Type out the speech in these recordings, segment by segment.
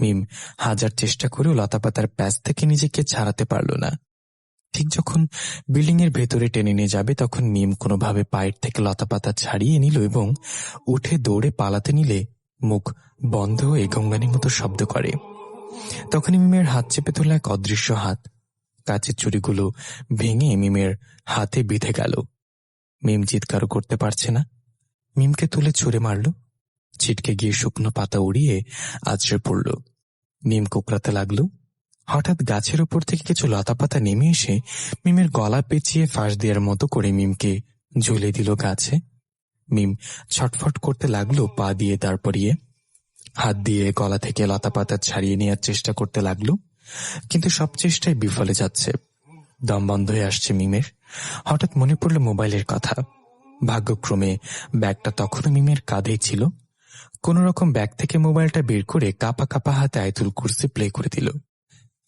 মিম হাজার চেষ্টা করেও লতাপাতার প্যাচ থেকে নিজেকে ছাড়াতে পারল না। ঠিক যখন বিল্ডিং এর ভেতরে টেনে নিয়ে যাবে, তখন মিম কোনোভাবে পায়ের থেকে লতাপাতা ছাড়িয়ে নিল এবং উঠে দৌড়ে পালাতে নিলে মুখ বন্ধ হয়ে গঙ্গানির মতো শব্দ করে। তখনই মিমের হাত চেপে তোলা এক অদৃশ্য হাত। কাচের চুরিগুলো ভেঙে মিমের হাতে বিঁধে গেল। মিম চিৎকার করতে পারছে না। মিমকে তুলে ছুঁড়ে মারল। ছিটকে গিয়ে শুকনো পাতা উড়িয়ে আছড়ে পড়ল। মিম কোকড়াতে লাগল। হঠাৎ গাছের ওপর থেকে কিছু লতাপাতা নেমে এসে মিমের গলা পেঁচিয়ে ফাঁস দেওয়ার মতো করে মিমকে ঝুলে দিল গাছে। মিম ছটফট করতে লাগল পা দিয়ে তারপরিয়ে হাত দিয়ে গলা থেকে লতাপাতা ছাড়িয়ে নেওয়ার চেষ্টা করতে লাগল। কিন্তু সব চেষ্টায় বিফলে যাচ্ছে। দম বন্ধ হয়ে আসছে মিমের। হঠাৎ মনে পড়ল মোবাইলের কথা। ভাগ্যক্রমে ব্যাগটা তখনও মিমের কাঁধেই ছিল। কোন রকম ব্যাগ থেকে মোবাইলটা বের করে কাপা কাপা হাতে আয়তুল কুরসি প্লে করে দিল।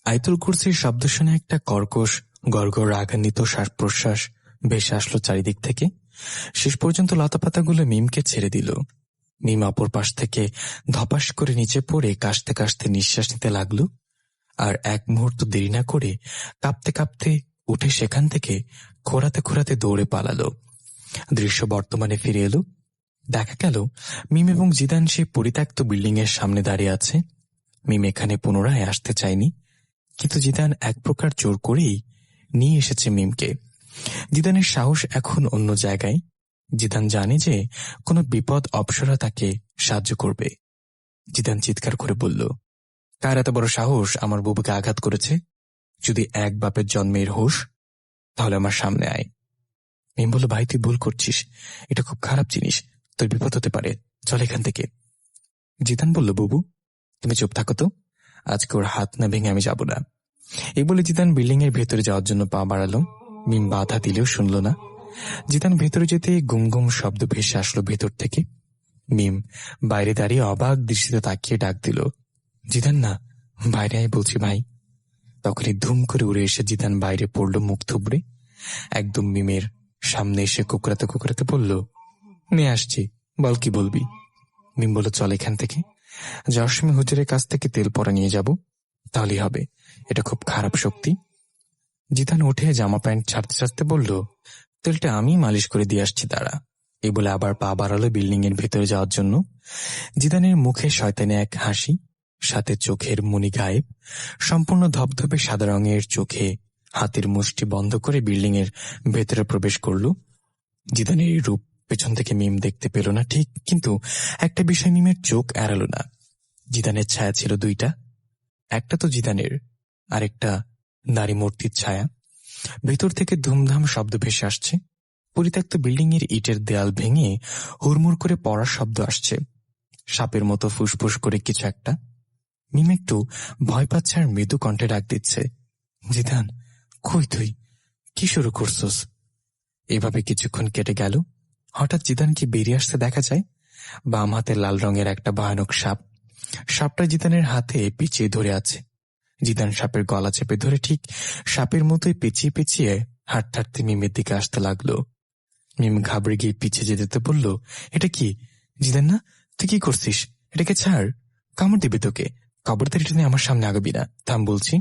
আয়তুল কুরসির শব্দ শুনে একটা কর্কশ, গড়গড় রাগান্বিত শ্বাস প্রশ্বাস ভেসে আসলো চারিদিক থেকে। শেষ পর্যন্ত লতাপাতাগুলো মিমকে ছেড়ে দিল। মিম অপর পাশ থেকে ধপাস করে নিচে পড়ে কাশতে কাশতে নিঃশ্বাস নিতে লাগল। আর এক মুহূর্ত দেরি না করে কাঁপতে কাঁপতে উঠে সেখান থেকে খোরাতে খোরাতে দৌড়ে পালালো। দৃশ্য বর্তমানে ফিরে এলো। দেখা গেল, মিম এবং জিদান সে পরিত্যক্ত বিল্ডিং এর সামনে দাঁড়িয়ে আছে। মিম এখানে পুনরায় আসতে চায়নি, কিন্তু জিদান এক প্রকার জোর করেই নিয়ে এসেছে মিমকে। জিদানের সাহস এখন অন্য জায়গায়। জিদান জানে যে কোনো বিপদ অপসরা তাকে সাহায্য করবে। জিদান চিৎকার করে বলল কার এত বড় সাহস আমার বুবুকে আঘাত করেছে? যদি এক বাপের জন্মের হোস তাহলে আমার সামনে আয়। মিম বলল, ভাই, তুই ভুল করছিস। এটা খুব খারাপ জিনিস। তোর বিপদ হতে পারে। চল এখান থেকে। জিতান বলল, বুবু, তুমি চুপ থাকো তো। আজকে ওর হাত না ভেঙে আমি যাব না। এই বলে জিতান বিল্ডিং এর ভেতরে যাওয়ার জন্য পা বাড়ালো। মিম বাধা দিলেও শুনল না। জিতান ভেতরে যেতে গুম গুম শব্দ ভেসে আসলো ভেতর থেকে। মিম বাইরে দাঁড়িয়ে অবাক দৃষ্টিতে তাকিয়ে ডাক দিল জিদান না, বাইরে আয় বলছি ভাই। তখনই ধুম করে উড়ে এসে জিদান বাইরে পড়ল মুখ থুবড়ে। একদম মিমের সামনে এসে কুকরাতে কুকরাতে বলল নিয়ে আসছি, বল কি বলবি? মিম বলল, চল এখান থেকে। যাওয়ার হুজুরের কাছ থেকে তেল পরা নিয়ে যাব। তাহলেই হবে, এটা খুব খারাপ শক্তি। জিদান উঠে জামা প্যান্ট ছাড়তে ছাড়তে বলল, তেলটা আমি মালিশ করে দিয়ে আসছি তারা এই বলে আবার পা বাড়ালো বিল্ডিং এর ভেতরে যাওয়ার জন্য। জিদানের মুখে শয়তানে এক হাসি সাথে চোখের মনি গায়েব, সম্পূর্ণ ধবধবে সাদা রঙের চোখে হাতের মুষ্টি বন্ধ করে বিল্ডিং এর ভেতরে প্রবেশ করল। জিদানের রূপ পেছন থেকে মিম দেখতে পেল না ঠিক, কিন্তু একটা বিষয় মিমের চোখ এড়ালো না। জিদানের ছায়া ছিল দুইটা। একটা তো জিদানের, আরেকটা নারী মূর্তির ছায়া। ভেতর থেকে ধুমধাম শব্দ ভেসে আসছে। পরিত্যক্ত বিল্ডিং এর ইটের দেয়াল ভেঙে হুড়মুড় করে পড়ার শব্দ আসছে। সাপের মতো ফুসফুস করে কিছু একটা। মিম একটু ভয় পাচ্ছে আর মৃদু কণ্ঠে ডাক দিচ্ছে। জিদান, কই তুই? কি শুরু করছস? এভাবে কিছুক্ষণ কেটে গেল। হঠাৎ জিদানকে বেরিয়ে আসতে দেখা যায়? বাম হাতে লাল রঙের একটা ভয়ানক সাপ। সাপটা জিদানের হাতে পিছিয়ে ধরে আছে। জিদান সাপের গলা চেপে ধরে ঠিক সাপের মতোই পেঁচিয়ে পেঁচিয়ে হাঁটতে মিমের দিকে আসতে লাগল। মিম ঘাবড়ে গিয়ে পিছিয়ে যেতে বলল, এটা কি? জিদান না, তুই কি করছিস? এটাকে ছাড়। কামড় দিবে তোকে। খবরদার নিয়ে আমার সামনে আগাবি না। থাম বলছি।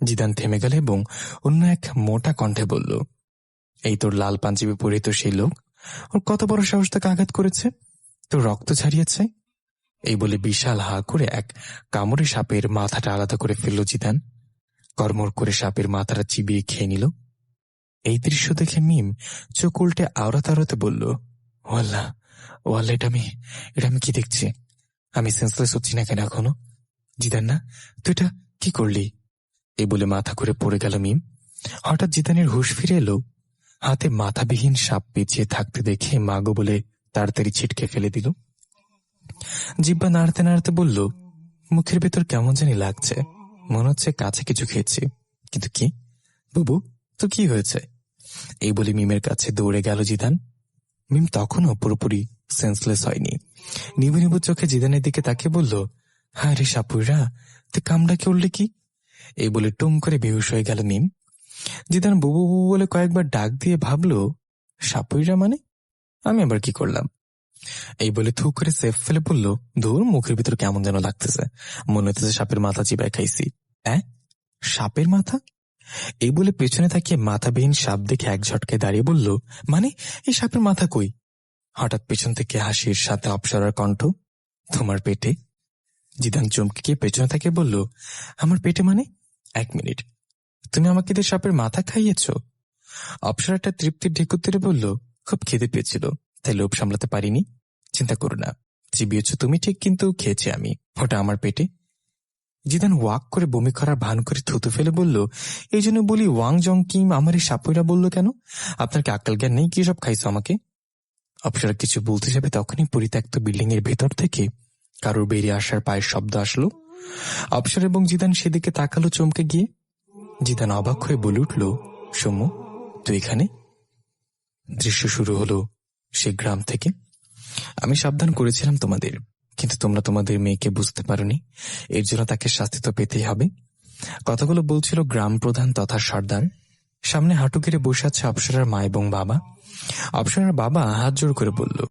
জিদান থেমে গেল এবং অন্য এক মোটা কণ্ঠে বলল, এই তোর লাল পাঞ্জাবি পরে তো সেই লোক। ওর কত বড় সাহস তাকে আঘাত করেছে? তোর রক্ত ছাড়িয়েছে? এই বলে বিশাল হা করে এক কামড়ে সাপের মাথাটা আলাদা করে ফেলল জিদান। কর্মর করে সাপের মাথাটা চিবিয়ে খেয়ে নিল। এই দৃশ্য দেখে মিম চোখ উল্টে আওড়াতে আওড়াতে বলল ওয়াল্লাহ ওয়াল্লাহ এটা আমি এটা আমি কি দেখছি? আমি সেন্সলেস হচ্ছি না কেন এখনও? জিদান না তুই এটা কি করলি? এই বলে মাথা করে পড়ে গেল মিম। হঠাৎ জিদানের হুশ ফিরে এলো। হাতে মাথাবিহীন সাপ পেঁচিয়ে থাকতে দেখে মাগো বলে তাড়াতাড়ি ছিটকে ফেলে দিল। জিব্বা নাড়তে নাড়তে বলল, মুখের ভেতর কেমন জানি লাগছে। মনে হচ্ছে কাছে কিছু খেয়েছি। কিন্তু কি? বুবু, তো কি হয়েছে? এই বলে মিমের কাছে দৌড়ে গেল জিদান। মিম তখনও পুরোপুরি সেন্সলেস হয়নি। নিবু নিবু চোখে জিদানের দিকে তাকিয়ে বলল হ্যাঁ রে সাপুরা তুই কামড়াকে উঠলে কি? এই বলে টুম করে বেহুশ হয়ে গেল মিম জিদান বুবু বুবু বলে কয়েকবার ডাক দিয়ে ভাবলো সাপুইরা মানে? আমি আবার কি করলাম? এই বলে থু করে সেফ ফেলে বলল, ধুর, মুখের ভিতর কেমন যেন লাগতেছে। মনে হচ্ছে সাপের মাথা চিবায় খাইছি। হ্যাঁ সাপের মাথা? এই বলে পেছনে তাকিয়ে মাথাবিহীন সাপ দেখে এক ঝটকায় দাঁড়িয়ে বলল মানে এই সাপের মাথা কই? হঠাৎ পেছন থেকে হাসির সাথে অপসরার কণ্ঠ, তোমার পেটে? জিদান চমকে গিয়ে পেছনে তাকিয়ে বলল, আমার পেটে মানে? এক মিনিট। তুমি আমাকে দিয়ে সাপের মাথা খাইয়েছ? অপসরাটা তৃপ্তির ঢেকুত্তরে বলল, খুব খিদে পেয়েছিল, তাই লোভ সামলাতে পারিনি। চিন্তা করো না, চিবিয়েছ তুমি ঠিক, কিন্তু খেয়েছি আমি। ওটা আমার পেটে। জিদান ওয়াক করে বমি করার ভান করে থুতু ফেলে বলল, এই জন্য বলি ওয়াং জং কিম আমার এই সাপুইরা বলল কেন? আপনার কি আক্কাল জ্ঞান নেই, কি সব খাইছো আমাকে? অপসরা কিছু বলতে যাবে তখনই পরিত্যক্ত বিল্ডিং এর ভেতর থেকে কারোর বেরিয়ে আসার পায়ের শব্দ আসলো। অপসর এবং জিদান সেদিকে তাকালো চমকে গিয়ে। জিদান অবাক হয়ে বলে উঠল সৌম্য তুই এখানে? দৃশ্য শুরু হলো সে গ্রাম থেকে। আমি সাবধান করেছিলাম তোমাদের, কিন্তু তোমরা তোমাদের মেয়েকে বুঝতে পারোনি। এর জন্য তাকে শাস্তি তো পেতেই হবে। কথাগুলো বলছিল গ্রাম প্রধান তথা সর্দার। সামনে হাঁটু কেড়ে বসে আছে অপসরার মা এবং বাবা। অপসরার বাবা হাত জোর করে বলল